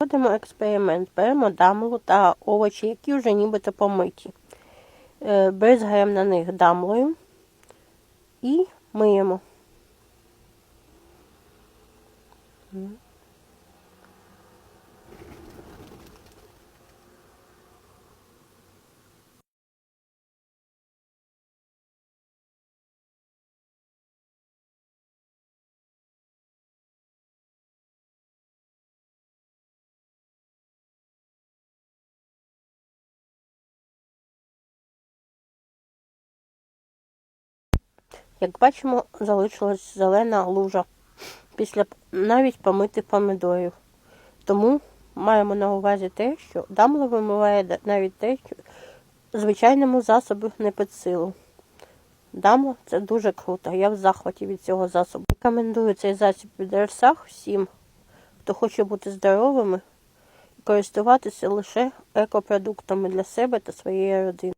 Проводимо експеримент. Беремо дамлу та овочі, які вже нібито помиті. Е, Бризгаємо на них дамлою і миємо. Як бачимо, залишилась зелена лужа після навіть помитих помідорів. Тому маємо на увазі те, що дамла вимиває навіть те, що звичайному засобу не під силу. Дамла це дуже круто. Я в захваті від цього засобу. Рекомендую цей засіб від Ерсах всім, хто хоче бути здоровими і користуватися лише екопродуктами для себе та своєї родини.